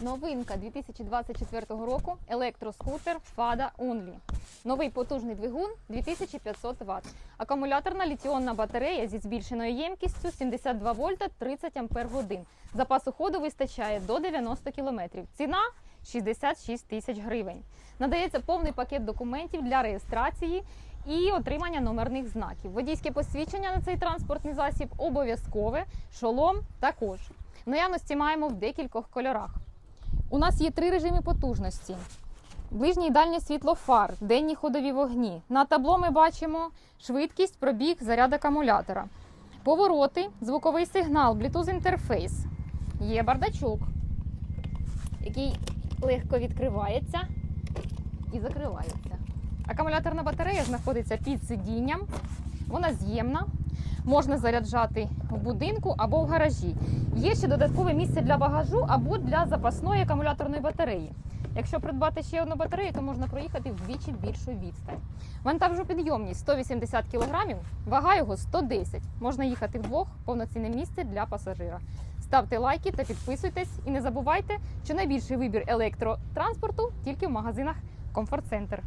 Новинка 2024 року електроскутер Fada Only. Новий потужний двигун 2500 Вт. Акумуляторна літіонна батарея зі збільшеною ємкістю 72 вольта 30 ампер годин. Запасу ходу вистачає до 90 км. Ціна 66 тисяч гривень. Надається повний пакет документів для реєстрації і отримання номерних знаків. Водійське посвідчення на цей транспортний засіб обов'язкове, шолом також. Наявності маємо в декількох кольорах. У нас є три режими потужності: ближнє і дальнє світло фар, денні ходові вогні. На табло ми бачимо швидкість, пробіг, заряд акумулятора, повороти, звуковий сигнал, Bluetooth інтерфейс. Є бардачок, який легко відкривається і закривається. Акумуляторна батарея знаходиться під сидінням, вона з'ємна. Можна заряджати в будинку або в гаражі. Є ще додаткове місце для багажу або для запасної акумуляторної батареї. Якщо придбати ще одну батарею, то можна проїхати вдвічі більшу відстань. Вантажопідйомність 180 кг, вага його 110 Можна їхати вдвох, повноцінне місце для пасажира. Ставте лайки та підписуйтесь. І не забувайте, що найбільший вибір електротранспорту тільки в магазинах Комфорт Центр.